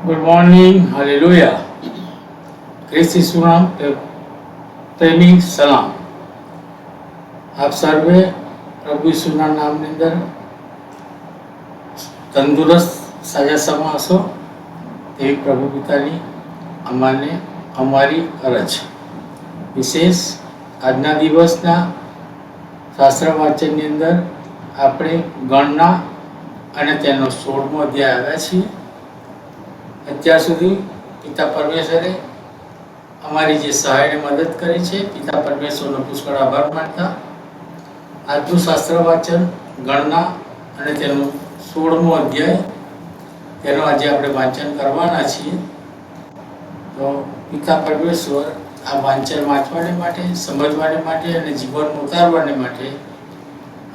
Good morning hallelujah ખ્રિસ્ત ઈસુનામ પ્રેમી સલામ આપ સર્વે પ્રભુ ઈસુના નામની અંદર તંદુરસ્ત સાજા સમા હશો તેવી પ્રભુ પિતાની અમાને અમારી અરજ વિશેષ આજના દિવસના શાસ્ત્ર વાંચનની અંદર આપણે ગણના અને તેનો સોળમો અધ્યાય આવ્યા છીએ અત્યાર સુધી પિતા પરમેશ્વરે અમારી જે સહાયને મદદ કરી છે, પિતા પરમેશ્વરનો પુષ્કળ આભાર માનતા. આજનું શાસ્ત્ર વાંચન, ગણના અને તેનું સોળમો અધ્યાય, તેનો આજે આપણે વાંચન કરવાના છીએ. તો પિતા પરમેશ્વર આ વાંચન વાંચવાને માટે, સમજવાને માટે અને જીવન ઉતારવાને માટે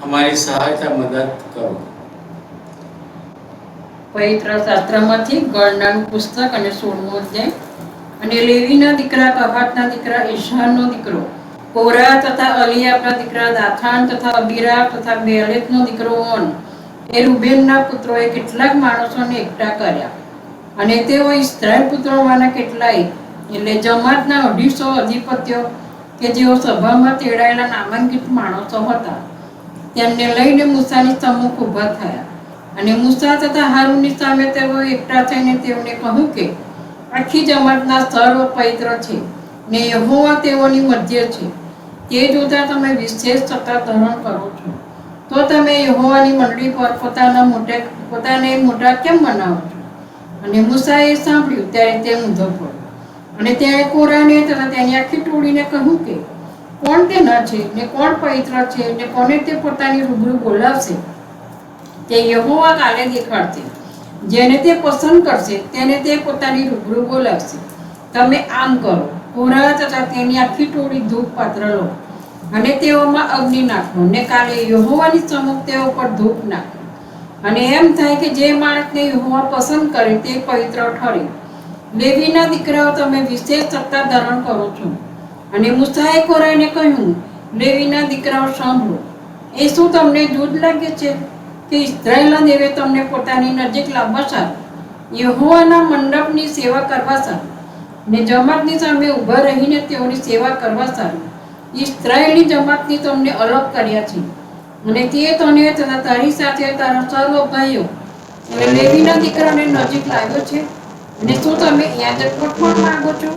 અમારી સહાયતા મદદ કરો. પવિત્ર શાસ્ત્રમાંથી ગણનાનું પુસ્તક અને સોળમો અધ્યાય. અને લેવીના દીકરા કહાટના દીકરા, ઈશાનનો દીકરો, કોરા તથા અલિયાબના દીકરા, દાથાન તથા અબીરા તથા બેલેતનો દીકરો ઓન. એ રૂબેનના પુત્રોએ કેટલાક માણસોને એકઠા કર્યા. અને તેઓ ઇસ્રાયલ પુત્રોમાંના કેટલાય, એટલે જમાતના અઢીસો અધિપત્યો કે જેઓ સભામાં તેડાયેલા નામાંકિત માણસો હતા. તેમને લઈને મૂસાની સમ્મુખ ઊભા થયા. અને મુસા તથા હારૂનની સામે તેઓ એકઠા થઈને તેઓને કહ્યું કે, આખી જમાતના સર્વ પવિત્ર છે ને યહોવા તેઓની મધ્ય છે. તે જોતા તમે વિશેષ સત્તા ધારણ કરો છો. તો તમે યહોવાની મંડળી પર પોતાના મોટે, પોતાને મોટા કેમ બનાવો છો? અને મુસાએ સાંભળ્યું, ત્યારે તે ઊંધો પડ્યો. અને તેણે કોરાને તથા તેની આખી ટોળીને કહ્યું કે, કોણ તે ન છે ને કોણ પવિત્ર છે ને કોને તે પોતાની રૂબરૂ બોલાવશે? તે યહોવા કાલે દેખાડશે જેને તે પસંદ કરશે, તેને તે પોતાની રૂબરૂ બોલાવશે. તમે આમ કરો. કોરા તથા તેની આખી ટોળી ધૂપ પાત્ર લો અને તેઓમાં અગ્નિ નાખો ને કાલે યહોવાની સમુખ તેઓ પર ધૂપ નાખો. અને એમ થાય કે જે માણસને યહોવા પસંદ કરે તે પવિત્ર ઠરે. લેવીના દીકરાઓ, તમે વિશેષ સત્તા ધારણ કરો છો. અને મુસાએ કોરાને કહ્યું, લેવીના દીકરાઓ, સાંભળો. એ શું તમને દૂધ લાગે છે? કે ઇસ્રાયેલના દેવે તમને પોતાની નજીક લાવવા સારું. યહોવાના મંડપની સેવા કરવા સારું. ને જમાતની સામે ઊભા રહીને તેઓની સેવા કરવા સારું. ઇસ્રાયેલની જમાતની તમને અલગ કર્યા છે. અને તે તને તથા તારી સાથે તારા સર્વ ભાઈઓ એટલે લેવીના દીકરાને નજીક લાવ્યો છે. અને શું તમે યાજક પણ માંગો છો?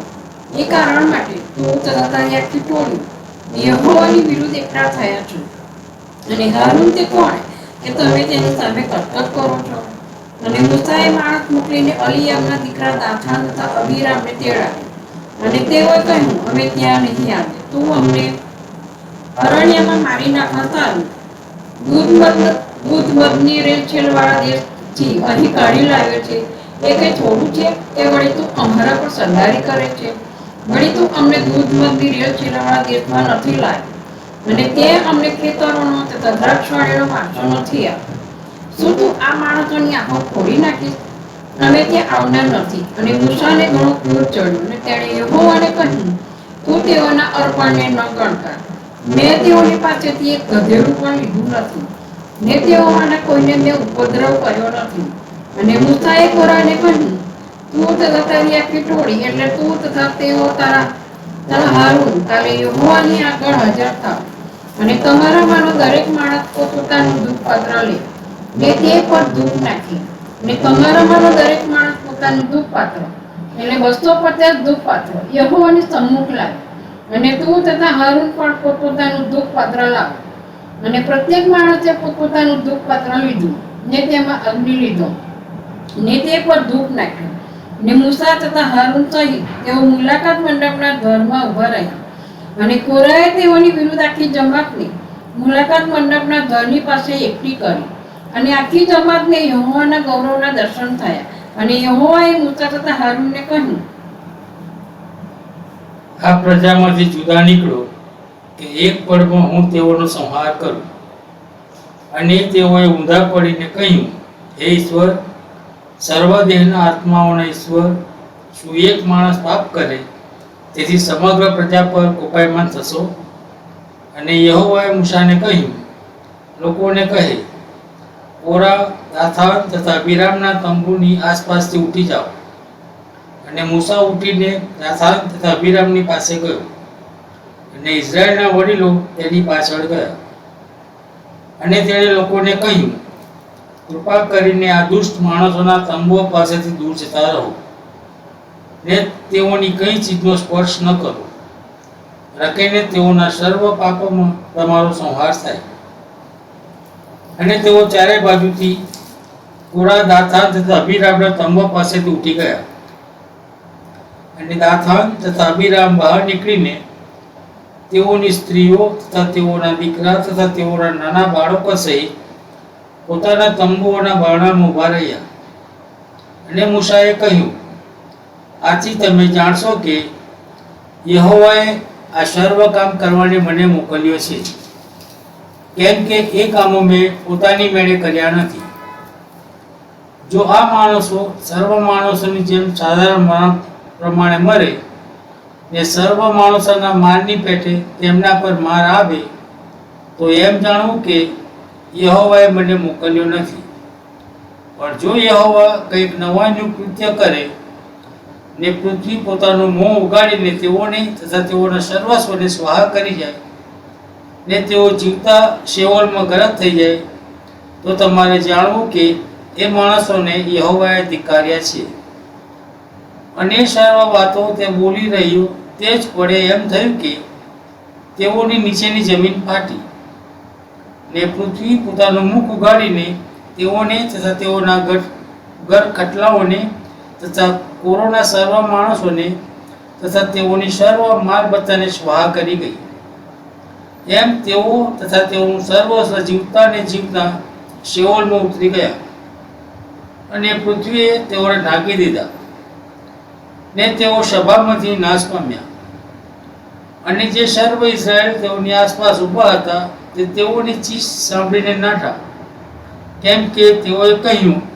એ કારણ માટે તું તથા તારી આખી ટોળી યહોવાની વિરુદ્ધ એકઠા થયા છો. અને હારું તે કોણ? કે તમે તેની સામે કટકટ કરો છો. અને ગુસ્સાએ માણસ મોકલીને અલિયામના દીકરા દાથાન તથા અબીરામને તેડાવ્યો. અને તેઓએ કહ્યું, અમે ત્યાં નહીં આવે તું અમને અરણ્યમાં મારી નાખવા સારું દૂધ મધ દૂધ મધની રેલ છેલવાળા દેશથી અહીં કાઢી લાવ્યો છે. એ કઈ થોડું છે? એ વળી તું અમારા પર સંધારી કરે છે. વળી તું અમને દૂધ મધની રેલ છેલવાળા દેશમાં નથી લાવ્યો. અને તે અમને ખેતરોનો તથા દ્રાક્ષવાળીનો વાંચો નથી શું તું આ માણસોની આંખો ફોડી નાખીશ? અમે ત્યાં આવનાર નથી. અને મૂસાને ઘણું ક્રોધ ચડ્યું. અને તેણે યહોવાને કહ્યું, તું તેઓના અર્પણને ન ગણતા મેં તેઓની પાસેથી એક ગધેડું પણ લીધું નથી. ને તેઓમાંના કોઈને મેં ઉપદ્રવ કર્યો નથી. અને મૂસાએ કોરાને કહ્યું, તું તથા તારી આખી ટોળી, એટલે તું તથા તેઓ તારા તારા હારું કાલે યહોવાની આગળ હાજર થાવ. અને તમારામાંનો દરેક માણસ પોતાનું દુઃખ પાત્ર લે. ને તે પર દુઃખ નાખી. ને તમારામાંનો દરેક માણસ પોતાનું દુઃખ પાત્ર. એટલે બસો પચાસ દુઃખ પાત્ર. યહોવાની સમ્મુખ લાવે. અને તું તથા હરુણ પણ પોતપોતાનું દુઃખ પાત્ર લાવ. અને પ્રત્યેક માણસે પોતપોતાનું દુઃખ પાત્ર લીધું. ને તેમાં અગ્નિ લીધો. ને તે પર દુઃખ નાખ્યું. ને મુસા તથા હારૂન સહિત તેઓ મુલાકાત મંડપના ઘરમાં ઊભા રહ્યા. અને કોરાએ તેઓની વિરુદ્ધ આખી જમાતને મુલાકાત મંડપના ઘરની પાસે એકઠી કરી અને આખી જમાતને યહોવાના ગૌરવના દર્શન થયા અને યહોવાએ મૂસા તથા હારૂનને કહ્યું, આ પ્રજામાંથી જુદા નીકળો કે એક પળમાં હું તેઓનો સંહાર કરું. અને તેઓએ ઊંધા પડીને કહ્યું, હે ઈશ્વર, સર્વદેહના આત્માઓના ઈશ્વર શું એક માણસ પાપ કરે તેથી સમગ્ર પ્રજા પર કોપાયમાન થશો. અને યહોવાએ મૂસાને કહ્યું, લોકોને કહે, કોરા, દાથાન તથા બિરામના તંબુની આસપાસથી ઉઠી જાઓ. અને મૂસા ઉઠીને દાથાન તથા અભિરામની પાસે ગયો. અને ઇઝરાયલના વડીલો તેની પાછળ ગયા. અને તેણે લોકોને કહ્યું, કૃપા કરીને આ દુષ્ટ માણસોના તંબુઓ પાસેથી દૂર જતા રહો. ને તેઓની કઈ ચીજનો સ્પર્શ ન કરો. રખીને તેઓના સર્વ પાપોમાં તમારો સંહાર થાય. અને તેઓ ચારે બાજુથી કોરા દાથાન તથા અભિરામના તંબો પાસેથી ઉઠી ગયા. અને દાથાન તથા અભિરામ બહાર નીકળીને તેઓની સ્ત્રીઓ તથા તેઓના દીકરા તથા તેઓના નાના બાળકો સહિત પોતાના તંબુઓના બારણામાં ઊભા રહ્યા. અને મૂસાએ કહ્યું આથી તમે જાણશો કે યહોવાએ આ સર્વ કામ કરવાને મને મોકલ્યો છે. કેમ કે એ કામો મેં પોતાની મેળે કર્યા નથી. જો આ માણસો સર્વ માણસોની જેમ સાધારણ માણસ પ્રમાણે મરે ને સર્વ માણસોના મારની પેટે તેમના પર માર આવે, તો એમ જાણવું કે યહોવાએ મને મોકલ્યો નથી. પણ જો યહોવા કંઈક નવાનું કૃત્ય કરે ને પૃથ્વી પોતાનું મોં ઉગાડીને તેઓને તથા તેઓના સર્વસ્વને સ્વાહા કરી જાય ને તેઓ જીવતા શેવળમાં ગરક થઈ જાય, તો તમારે જાણવું કે એ માણસોને યહોવાએ ધિકાર્યા છે. અને સર્વ વાતો તે બોલી રહ્યો તે જ પડે એમ થયું કે તેઓની નીચેની જમીન ફાટી ને પૃથ્વી પોતાનું મુખ ઉગાડીને તેઓને તથા તેઓના ઘર ઘર ખટલાઓને તથા કોરોના સર્વ માણસોને તથા તેઓની સર્વ માલબત્તાને સ્વાહા કરી ગઈ. એમ તેઓ તથા તેઓનું સર્વ જીવતા ને જીવતા શેઓલમાં ઉતરી ગયા અને પૃથ્વીએ તેઓને ઢાંકી દીધા. ને તેઓ સભામાંથી નાશ પામ્યા. અને જે સર્વ ઇઝરાયલ તેઓની આસપાસ ઊભા હતા, તે તેઓની ચીસ સાંભળીને નાઠા. કેમ કે તેઓએ કહ્યું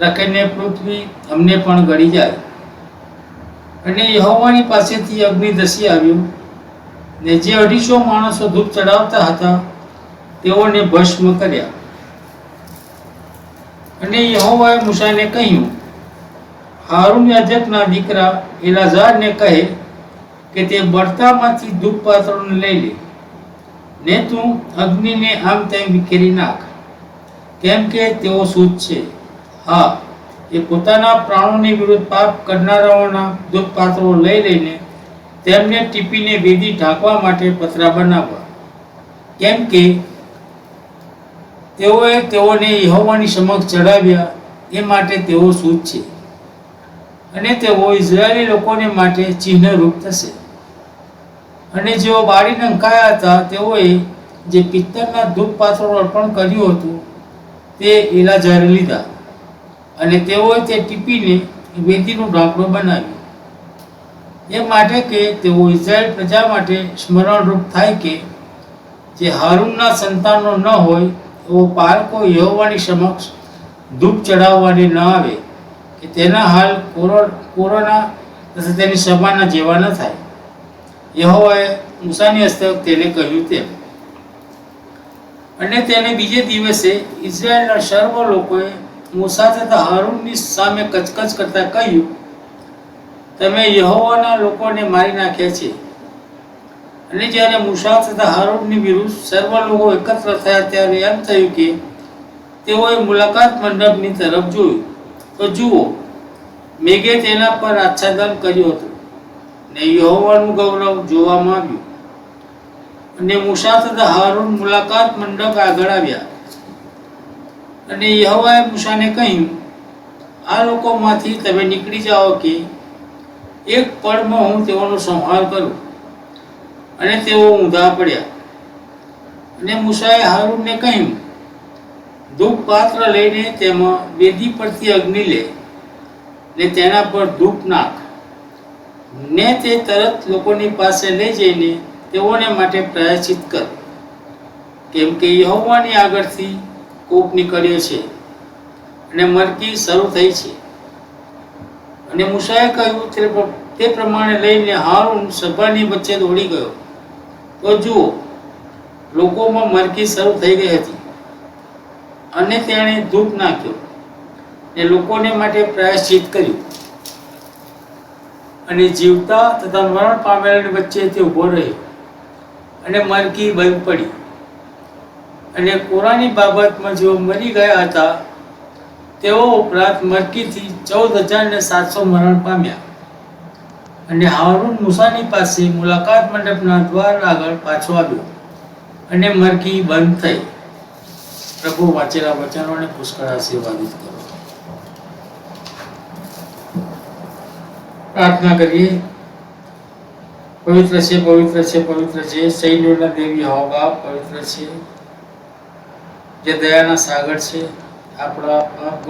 રખીને પૃથ્વી અમને પણ ગળી જાય. અને યહોવાની પાસેથી અગ્નિ ધસી આવ્યું ને જે અઢીસો માણસો ધૂપ ચડાવતા હતા, તેઓને ભસ્મ કર્યા. અને યહોવાએ મૂસાને કહ્યું, હારૂન યાજકના દીકરા એલાઝારને કહે કે તે બળતામાંથી ધૂપ પાત્રોને લઈ લે. ને તું અગ્નિને આમ તેમ વિખેરી નાખ, કેમ કે તેઓ શુદ્ધ છે. હા, એ પોતાના પ્રાણોની વિરુદ્ધ પાપ કરનારાઓના દુઃખપાત્રો પાત્રો લઈ લઈને તેમને ટીપીને વેદી ઢાંકવા માટે પતરા બનાવવા. કેમ કે તેઓએ તેઓને યહોવાની સમક્ષ ચડાવ્યા એ માટે તેઓ શુદ્ધ છે. અને તેઓ ઇઝરાયેલી લોકોને માટે ચિહ્નરૂપ થશે. અને જેઓ બાળીને નંખાયા હતા, તેઓએ જે પિત્તરના ધૂપ પાત્રો અર્પણ કર્યું હતું, તે એલાઝારે લીધા. અને તેઓએ તે ટીપીને વેદીનું ઢાંકણું બનાવ્યું. એ માટે કે તેઓ ઇઝરાયલ પ્રજા માટે સ્મરણરૂપ થાય કે જે હારૂનના સંતાનો ન હોય, એવો પારકો યહોવાની સમક્ષ ધૂપ ચડાવવાને ન આવે, કે તેના હાલ કોરો, કોરોના તથા તેની સભાના જેવા ન થાય. યહોવાએ મૂસાની હસ્તક તેને કહ્યું તેમ. અને તેને બીજે દિવસે ઇઝરાયલના સર્વ લોકોએ મૂસા તથા હારૂનની સામે કચકચ કરતા કહ્યું, તમે યહોવાના લોકોને મારી નાખ્યા છે. અને જ્યારે મૂસા તથા હારૂનની વિરુદ્ધ સર્વ લોકો એકત્ર થયા ત્યારે એમ થયું કે તેઓએ મુલાકાત મંડપની તરફ જોયું. તો જુઓ, મેઘે તેના પર આચ્છાદન કર્યું હતું ને યહોવાનું ગૌરવ જોવામાં આવ્યું અને મૂસા તથા હારૂન મુલાકાત મંડપ આગળ આવ્યા. અને યહોવાએ મૂસાને કહ્યું, આ લોકોમાંથી તમે નીકળી જાઓ કે એક પળમાં હું તેઓનો સંહાર કરું. અને તેઓ ઊંધા પડ્યા. અને મૂસાએ હારૂનને કહ્યું ધૂપ પાત્ર લઈને તેમાં વેદી પરથી અગ્નિ લે ને તેના પર ધૂપ નાખ. ને તે તરત લોકોની પાસે લઈ જઈને તેઓને માટે પ્રાયશ્ચિત કર. કેમ કે યહોવાની આગળથી કોપ નીકળ્યો છે અને મરકી શરૂ થઈ છે. અને મુસાએ કહ્યું, તે પ્રમાણે લઈને હારૂન સભાની વચ્ચે દોડી ગયો. તો જુઓ, લોકોમાં મરકી શરૂ થઈ ગઈ હતી. અને તેણે ધૂપ નાખ્યો ને લોકોને માટે પ્રાયશ્ચિત કર્યું. અને જીવતા તથા મરણ પામેલાની વચ્ચે તે ઊભો રહ્યો. અને મરકી બંધ પડી. અને કોરાની બાબતમાં જેઓ મરી ગયા હતા, તેઓ ઉપરાંત મરકીથી ચૌદ હજાર ને સાતસો મરણ પામ્યા. અને હારૂન મુસાની પાસે મુલાકાત મંડપના દ્વાર આગળ પાછો આવ્યો અને મરકી બંધ થઈ. પ્રભુ વાંચેલા વચનોને પુષ્કળ આશીર્વાદિત કરો. પ્રાર્થના કરીએ. પવિત્ર છે પવિત્ર છે પવિત્ર છે. સૈન્યોના દેવી હોગા પવિત્ર છે. જે દયાના સાગર છે, આપણા પાપ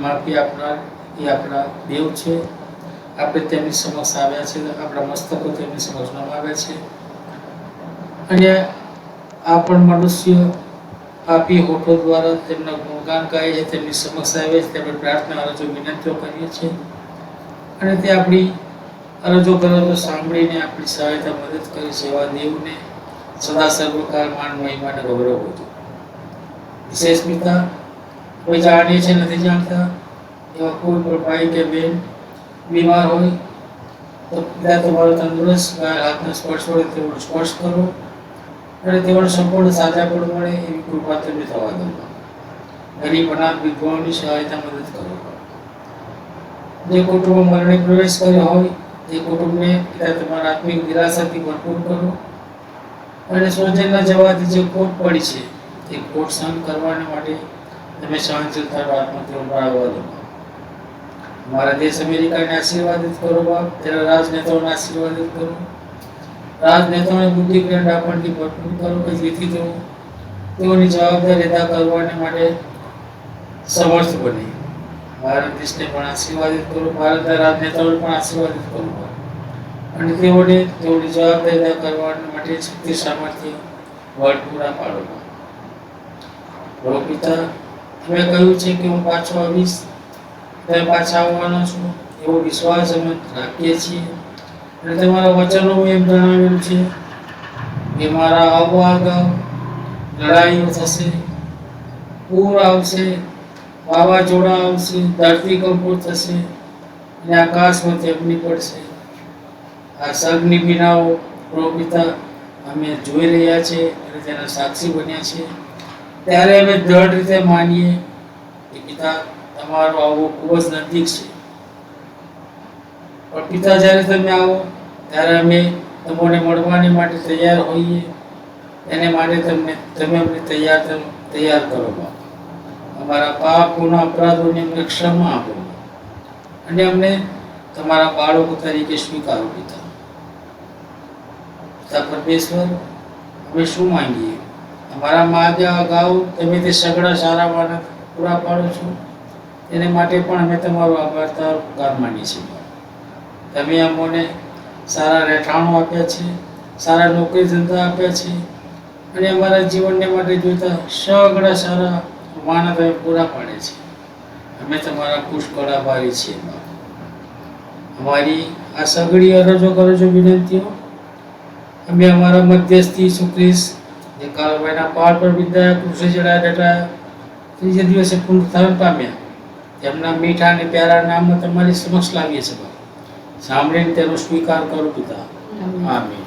માફી આપનાર, એ આપણા દેવ છે. આપણે તેમની સમક્ષ આવ્યા છે, આપણા મસ્તકો તેમની સમક્ષ નમાવ્યા છે. અને આ પણ મનુષ્ય પાપી હોઠો દ્વારા તેમના ગુણગાન ગાય છે, તેમની સમક્ષ આવે છે તેમણે પ્રાર્થના અરજો વિનંતીઓ કરીએ છીએ. અને તે આપણી અરજો કરો સાંભળીને આપણી સહાયતા મદદ કરી, સેવા દેવને સદા સર્વકાળ માન મહિમાને ગૌરવ હતું વિશેષ પિતા કોઈ જાણીએ છે નથી જાણતા. એવા કોઈ પણ ભાઈ કે બેન બીમાર હોય, તો પિતા તમારો તંદુરસ્ત હાથના સ્પર્શ વડે તેઓ સ્પર્શ કરો અને તેઓને સંપૂર્ણ સાજા પણ મળે એવી કૃપા તેમને થવા દો. ગરીબ, અનાથ, વિધવાઓની સહાયતા મદદ કરો. જે કુટુંબ મરણે પ્રવેશ કર્યો હોય તે કુટુંબને પિતા તમારા આત્મિક નિરાશાથી ભરપૂર કરો. અને સ્વજનના જવાથી જે ખોટ પડી છે તે ખોટ સહન કરવાને માટે તમે સહનશીલતાનો આત્મા તેઓ પર દો. મારા દેશ અમેરિકાને આશીર્વાદિત કરો બાપ. તેના રાજનેતાઓને આશીર્વાદિત કરો. રાજનેતાઓને બુદ્ધિ જ્ઞાન આપણથી ભરપૂર કરો કે જેથી તેઓ તેઓની જવાબદારી અદા કરવાને માટે સમર્થ બને. ભારત દેશને પણ આશીર્વાદિત કરો. ભારતના રાજનેતાઓને પણ આશીર્વાદિત કરો અને તેઓને તેઓની જવાબદારી અદા કરવા માટે શક્તિ, સામર્થ્ય પૂરા પાડો પિતા, તમે કહ્યું છે કે હું પાછો આવીશ. તમે પાછા આવવાનો છો. એવો વિશ્વાસ અમે રાખીએ છીએ. અને તમારા વચનો એમ જણાવેલું છે કે મારા આવવા અગાઉ લડાઈઓ થશે. પૂર આવશે, વાવાઝોડા આવશે ધરતીકંપો થશે અને આકાશમાંથી અગ્નિ પડશે. આ સગની બિનાઓ પ્રભુ પિતા, અમે જોઈ રહ્યા છીએ અને તેના સાક્ષી બન્યા છે ત્યારે અમે દ્રઢ રીતે માનીએ કે પિતા તમારો આવવો ખૂબ જ નજીક છે. પણ પિતા જ્યારે તમે આવો, ત્યારે અમે તમને મળવાની માટે તૈયાર હોઈએ. એને માટે તમને, તમે અમને તૈયાર તૈયાર કરો. અમારા પાપ ગુના અપરાધોને અમને ક્ષમા આપો અને અમને તમારા બાળકો તરીકે સ્વીકારો પિતા. પિતા પરમેશ્વર, અમે શું માંગીએ? અમારા માગ્યા અગાઉ તમે તે સગડા સારા માનસ પૂરા પાડો છો. એને માટે પણ અમે તમારો આભાર તારો માનીએ છીએ. તમે અમોને સારા રહેઠાણો આપ્યા છે, સારા નોકરી ધંધા આપ્યા છે અને અમારા જીવનને માટે જોઈતા સગડા સારા માનસ તમે પૂરા પાડે છે. અમે તમારા પુષ્કળ આભારી છીએ અમારી આ સગડી અરજો કરજો વિનંતીઓ. અમે અમારા મધ્યસ્થી સુક્રીસ જે કાળભાઈના પહાડ પર વિદ્યા કૃષિ ચડાયા ડટાયા ત્રીજે દિવસે પૂર્ણ પુનરુત્થાન પામ્યા. તેમના મીઠા અને પ્યારા નામ તમારી સમક્ષ લાવીએ છીએ. સાંભળીને તેનો સ્વીકાર કરો પિતા. આમીન.